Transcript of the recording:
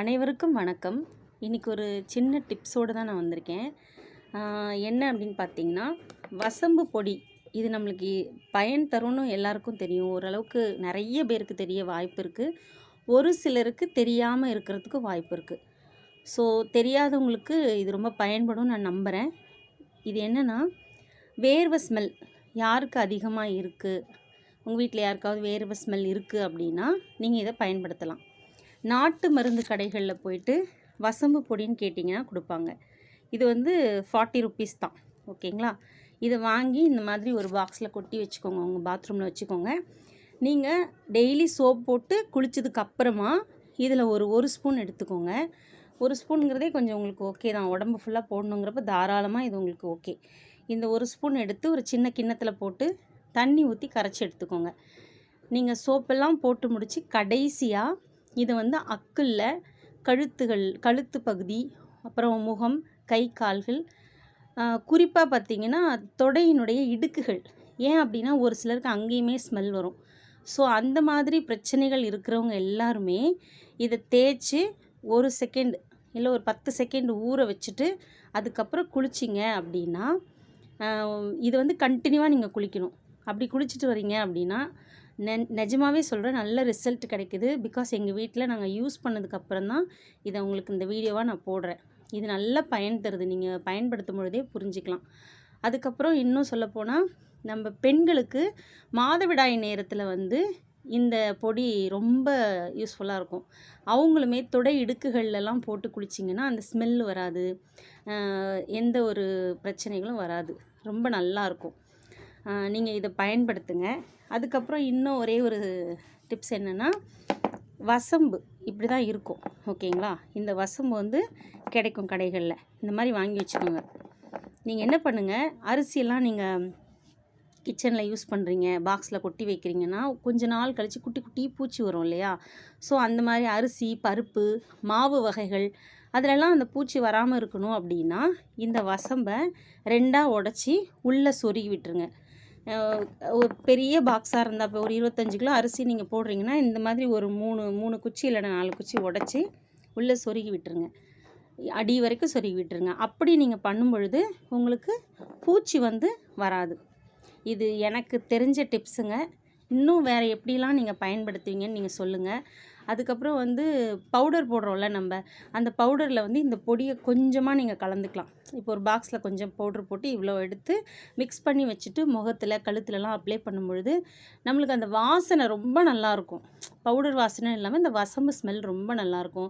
அனைவருக்கும் வணக்கம். இன்றைக்கி ஒரு சின்ன டிப்ஸோடு தான் நான் வந்திருக்கேன். என்ன அப்படின்னு பார்த்தீங்கன்னா வசம்பு பொடி இது நம்மளுக்கு பயன் தரும்னு எல்லாருக்கும் தெரியும். ஓரளவுக்கு நிறைய பேருக்கு தெரிய வாய்ப்பு இருக்குது ஒரு சிலருக்கு தெரியாமல் இருக்கிறதுக்கு வாய்ப்பு இருக்குது ஸோ தெரியாதவங்களுக்கு இது ரொம்ப பயன்படும் நான் நம்புகிறேன் இது என்னென்னா வேர்வை ஸ்மெல் யாருக்கு அதிகமாக இருக்குது உங்கள் வீட்டில் யாருக்காவது வேர்வை ஸ்மெல் இருக்குது அப்படின்னா நீங்கள் இதை பயன்படுத்தலாம். நாட்டு மருந்து கடைகளில் போயிட்டு வசம்பு பொடின்னு கேட்டிங்கன்னா கொடுப்பாங்க. இது வந்து ஃபார்ட்டி ருப்பீஸ் தான். ஓகேங்களா? இதை வாங்கி இந்த மாதிரி ஒரு பாக்ஸில் கொட்டி வச்சுக்கோங்க. உங்கள் பாத்ரூமில் வச்சுக்கோங்க. நீங்கள் டெய்லி சோப் போட்டு குளித்ததுக்கப்புறமா இதில் ஒரு ஒரு ஸ்பூன் எடுத்துக்கோங்க. ஒரு ஸ்பூனுங்கிறதே கொஞ்சம் உங்களுக்கு ஓகே தான். உடம்பு ஃபுல்லாக போடணுங்கிறப்ப தாராளமாக இது உங்களுக்கு ஓகே இந்த ஒரு ஸ்பூன் எடுத்து ஒரு சின்ன கிண்ணத்தில் போட்டு தண்ணி ஊற்றி கரைச்சி எடுத்துக்கோங்க. நீங்கள் சோப்பெல்லாம் போட்டு முடித்து கடைசியாக இதை வந்து அக்குளில் கழுத்துகள் கழுத்து பகுதி அப்புறம் முகம் கை கால்கள். குறிப்பாக பார்த்தீங்கன்னா தொடையினுடைய இடுக்குகள். ஏன் அப்படின்னா ஒரு சிலருக்கு அங்கேயுமே ஸ்மெல் வரும். ஸோ அந்த மாதிரி பிரச்சனைகள் இருக்கிறவங்க எல்லாருமே இதை தேய்ச்சி ஒரு செகண்ட் இல்லை ஒரு பத்து செகண்ட் ஊற வச்சுட்டு அதுக்கப்புறம் குளிச்சிங்க அப்படின்னா இது வந்து கண்டினியூவாக நீங்கள் குளிக்கணும். அப்படி குளிச்சுட்டு வரீங்க அப்படின்னா நெ நிஜமாவே சொல்கிறேன் நல்ல ரிசல்ட் கிடைக்குது. பிகாஸ் எங்கள் வீட்டில் நாங்கள் யூஸ் பண்ணதுக்கப்புறம் தான் இதை உங்களுக்கு இந்த வீடியோவாக நான் போடுறேன். இது நல்லா பயன் தருது. நீங்கள் பயன்படுத்தும் பொழுதே புரிஞ்சிக்கலாம். அதுக்கப்புறம் இன்னும் சொல்லப்போனால் நம்ம பெண்களுக்கு மாதவிடாய் நேரத்தில் வந்து இந்த பொடி ரொம்ப யூஸ்ஃபுல்லாக இருக்கும். அவங்களுமே தொடை இடுக்குகள்லாம் போட்டு குளிச்சிங்கன்னா அந்த ஸ்மெல் வராது. எந்த ஒரு பிரச்சனைகளும் வராது. ரொம்ப நல்லாயிருக்கும் நீங்கள் இதை பயன்படுத்துங்க. அதுக்கப்புறம் இன்னும் ஒரே ஒரு டிப்ஸ் என்னென்னா வசம்பு இப்படி தான் இருக்கும் ஓகேங்களா? இந்த வசம்பு வந்து கிடைக்கும் கடைகளில். இந்த மாதிரி வாங்கி வச்சுக்கோங்க. நீங்கள் என்ன பண்ணுங்கள் அரிசியெல்லாம் நீங்கள் கிச்சனில் யூஸ் பண்ணுறீங்க பாக்ஸில் கொட்டி வைக்கிறீங்கன்னா கொஞ்ச நாள் கழித்து குட்டி குட்டி பூச்சி வரும் இல்லையா? ஸோ அந்த மாதிரி அரிசி பருப்பு மாவு வகைகள் அதிலெல்லாம் அந்த பூச்சி வராமல் இருக்கணும் அப்படின்னா இந்த வசம்பை ரெண்டாக உடச்சி உள்ளே சொருகி விட்டுருங்க. ஒரு பெரிய பாக்ஸாக இருந்தால் இப்போ ஒரு இருபத்தஞ்சு கிலோ அரிசி நீங்கள் போடுறீங்கன்னா இந்த மாதிரி ஒரு மூணு மூணு குச்சி இல்லைன்னா நாலு குச்சி உடச்சி உள்ளே சொருகி விட்டுருங்க. அடி வரைக்கும் சொருகி விட்டுருங்க. அப்படி நீங்கள் பண்ணும் பொழுது உங்களுக்கு பூச்சி வந்து வராது. இது எனக்கு தெரிஞ்ச டிப்ஸுங்க இன்னும் வேறு எப்படிலாம் நீங்கள் பயன்படுத்துவீங்கன்னு நீங்கள் சொல்லுங்கள் அதுக்கப்புறம் வந்து பவுடர் போடுறோம்ல நம்ம அந்த பவுடரில் வந்து இந்த பொடியை கொஞ்சமாக நீங்கள் கலந்துக்கலாம். இப்போ ஒரு பாக்ஸில் கொஞ்சம் பவுடர் போட்டு இவ்வளோ எடுத்து மிக்ஸ் பண்ணி வச்சுட்டு முகத்தில் கழுத்துலலாம் அப்ளை பண்ணும்பொழுது நம்மளுக்கு அந்த வாசனை ரொம்ப நல்லாயிருக்கும் பவுடர் வாசனை இல்லாமல் இந்த வசம்பு ஸ்மெல் ரொம்ப நல்லாயிருக்கும்